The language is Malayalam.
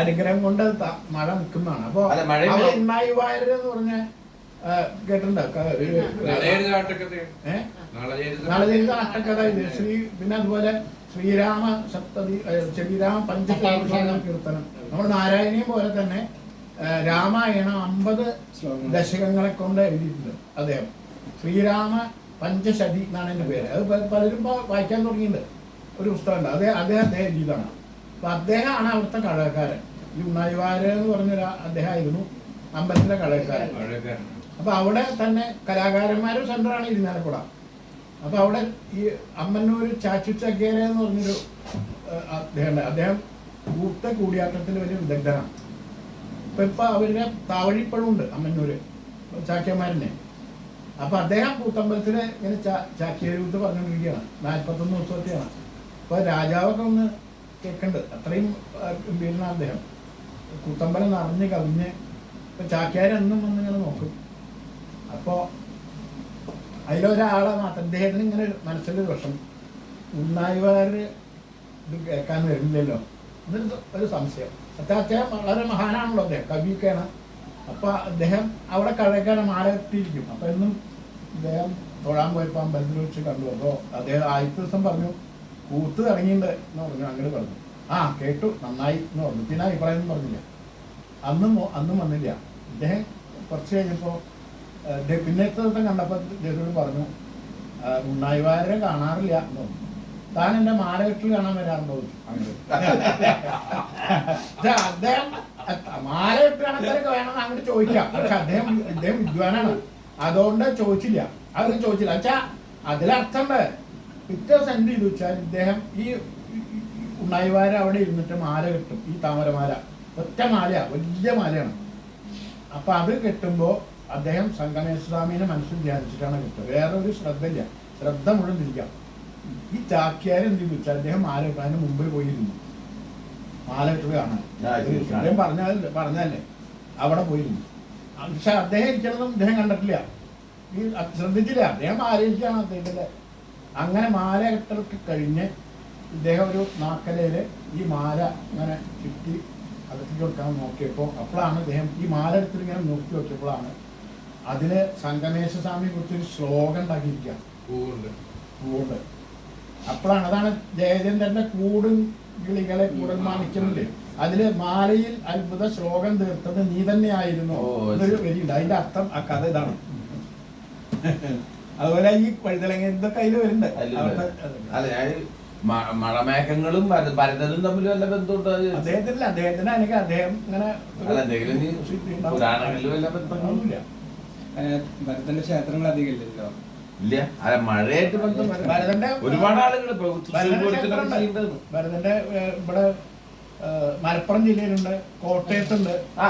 അനുഗ്രഹം കൊണ്ട് മഴ നിൽക്കുന്നതാണ്. അപ്പൊ വായര എന്ന് പറഞ്ഞ കേട്ടിട്ടുണ്ടോ? ഇത് ശ്രീ പിന്നെ അതുപോലെ ശ്രീരാമ സപ്തതി ശ്രീരാമ പഞ്ചകീർത്തന കീർത്തനം. നമ്മുടെ നാരായണീയം പോലെ തന്നെ രാമായണം അമ്പത് ദശകങ്ങളെ കൊണ്ട് എഴുതിയിട്ടുണ്ട് അദ്ദേഹം. ശ്രീരാമ പഞ്ചശതി എന്നാണ് എന്റെ പേര്. അത് പലരും വായിക്കാൻ തുടങ്ങിയിട്ടുണ്ട്. ഒരു പുസ്തകമുണ്ട്. അതെ അദ്ദേഹം അദ്ദേഹം എഴുതിയതാണ്. അപ്പൊ അദ്ദേഹമാണ് അവിടുത്തെ കഴകക്കാരൻ. ഈ ഉണ്ണായിവാര് എന്ന് പറഞ്ഞൊരു അദ്ദേഹമായിരുന്നു അമ്പലത്തിലെ കഴകക്കാരൻ. അപ്പൊ അവിടെ തന്നെ കലാകാരന്മാരും സെന്ററാണ് ഇരുന്നാലക്കുട അപ്പൊ അവിടെ ഈ അമ്മന്നൂർ ചാച്ചു ചക്കേര എന്ന് പറഞ്ഞൊരു അദ്ദേഹം അദ്ദേഹം കൂട്ട കൂടിയാട്ടത്തിൽ വലിയ വിദഗ്ധനാണ്. ഇപ്പൊ ഇപ്പൊ അവരുടെ താവഴിപ്പഴും ഉണ്ട് അമ്മന്നൂര് ചാക്യന്മാരനെ അപ്പൊ അദ്ദേഹം കൂത്തമ്പലത്തിൽ ഇങ്ങനെ ചാ- ചാക്യാരൂത്ത് പറഞ്ഞുകൊണ്ടിരിക്കുകയാണ്. നാൽപ്പത്തൊന്ന് ദിവസത്തെയാണ് അപ്പൊ രാജാവൊക്കെ ഒന്ന് കേൾക്കണ്ട് അത്രയും ഗംഭീരനാണ് അദ്ദേഹം. കൂത്തമ്പലം നിറഞ്ഞ് കവിഞ്ഞ് ഇപ്പൊ ചാക്യാരെന്നും വന്നിങ്ങനെ നോക്കും. അപ്പോ അതിലൊരാളെ മാത്രം അദ്ദേഹത്തിന് ഇങ്ങനെ മനസ്സിലൊരു വിഷം ഉണ്ണായിവാര് ഇത് കേൾക്കാൻ വരുന്നില്ലല്ലോ. എന്നൊരു ഒരു സംശയം. അത്ര അദ്ദേഹം വളരെ മഹാനാണല്ലോ അദ്ദേഹം. കവിയൊക്കെയാണ്. അപ്പൊ അദ്ദേഹം അവിടെ കഴക്കാണ് ആളെത്തിയിരിക്കും കെട്ടിയിരിക്കും. അപ്പൊ എന്നും അദ്ദേഹം തൊഴാൻ പോയപ്പോ അമ്പലത്തിൽ വെച്ച് കണ്ടു. അപ്പോ അദ്ദേഹം ആദ്യത്തെ ദിവസം പറഞ്ഞു കൂത്ത് തുടങ്ങിയിട്ടുണ്ട് എന്ന് പറഞ്ഞു അങ്ങനെ പറഞ്ഞു. ആ കേട്ടു നന്നായി എന്ന് പറഞ്ഞു. പിന്നെ അഭിപ്രായം ഒന്നും പറഞ്ഞില്ല. അന്നും അന്നും വന്നില്ല. ഇദ്ദേഹം കുറച്ച് കഴിഞ്ഞപ്പോൾ പിന്നത്തെ ദിവസം കണ്ടപ്പോൾ ഇദ്ദേഹത്തോട് പറഞ്ഞു "ആ, ഉണ്ണായിവാരെ കാണാറില്ല എന്ന് പറഞ്ഞു. താൻ എന്റെ മാലകെട്ടിൽ കാണാൻ വരാറുണ്ടോ അദ്ദേഹം മാലകെട്ട് വേണമെന്ന് അങ്ങോട്ട് ചോദിക്കാം. പക്ഷെ അദ്ദേഹം അദ്ദേഹം വിദ്വാനാണ്. അതുകൊണ്ട് ചോദിച്ചില്ല. അതൊന്നും ചോദിച്ചില്ല. വെച്ചാ അതിലർത്ഥമുണ്ട്. പിറ്റേ ദിവസം എന്ത് ചെയ്തു വെച്ചാൽ ഇദ്ദേഹം ഈ ഉണ്ണായിവാര അവിടെ ഇരുന്നിട്ട് മാല കെട്ടും. ഈ താമരമാല. ഒറ്റ മാലയാ. വലിയ മാലയാണ്. അപ്പൊ അത് കെട്ടുമ്പോ അദ്ദേഹം സംഗമേശ്വരാമിനെ മനസ്സിൽ ധ്യാനിച്ചിട്ടാണ് കിട്ടുക. വേറെ ഒരു ശ്രദ്ധയില്ല. ശ്രദ്ധ മുഴുവൻ തിരിക്കാം. ഈ ചാക്യാർ എന്ത് ചെയ്തു വെച്ചാൽ അദ്ദേഹം മാല കെട്ടാൻ മുമ്പിൽ പോയിരുന്നു. മാല കെട്ടുക കാണാൻ. അദ്ദേഹം പറഞ്ഞതല്ലേ പറഞ്ഞതല്ലേ? അവിടെ പോയിരുന്നു. പക്ഷെ അദ്ദേഹം ഇരിക്കണതും അദ്ദേഹം കണ്ടിട്ടില്ല. ഈ ശ്രദ്ധിച്ചില്ല. അദ്ദേഹം ആലോചിക്കുകയാണ് അദ്ദേഹത്തിന്റെ അങ്ങനെ മാല കെട്ടലൊക്കെ കഴിഞ്ഞ് ഇദ്ദേഹം ഒരു നാക്കലയിൽ ഈ മാല ഇങ്ങനെ ചുറ്റി അകത്തേക്ക് കൊടുക്കാൻ നോക്കിയപ്പോൾ അപ്പോഴാണ് അദ്ദേഹം ഈ മാല എടുത്തിട്ട് ഇങ്ങനെ നോക്കി നോക്കിയപ്പോഴാണ് അതിന് സംഗമേശ സ്വാമിയെ കുറിച്ച് ഒരു ശ്ലോകം ഉണ്ടാക്കിയിരിക്കുക. കൂടുണ്ട് കൂട് അപ്പോഴാണ് അതാണ് ജയചന്ദ്രന്റെ കൂടും കിളികളെ കൂടൽ മാണിക്കുന്നില്ലേ അതിൽ മാലയിൽ അത്ഭുത ശ്ലോകം തീർത്തത് നീ തന്നെയായിരുന്നു. എന്നൊരു. വരിയുണ്ട്. അതിന്റെ അർത്ഥം ആ കഥ ഇതാണ്. അതുപോലെ ഈ വഴുതലങ്ങ ഇതൊക്കെ അതിൽ വരുന്നുണ്ട്. അല്ല ഞാൻ മഴമേഘങ്ങളും ഭര- ഭരതനും തമ്മിൽ വല്ല ബന്ധമുണ്ടോ അത് ചോദിച്ചത്? അദ്ദേഹത്തിന് അദ്ദേഹത്തിന് അല്ലെങ്കിൽ അദ്ദേഹം ഇങ്ങനെ വല്ല ബന്ധങ്ങളും ഭരതന്റെ ക്ഷേത്രങ്ങൾ അധികം ഇല്ലല്ലോ? ഇല്ല. അല്ല മഴയായിട്ട് ബന്ധം ഭരതന്റെ ഒരുപാട് ആളുകൾ ഭരതന്റെ ഇവിടെ മലപ്പുറം ജില്ലയിലുണ്ട് കോട്ടയത്തുണ്ട്. ആ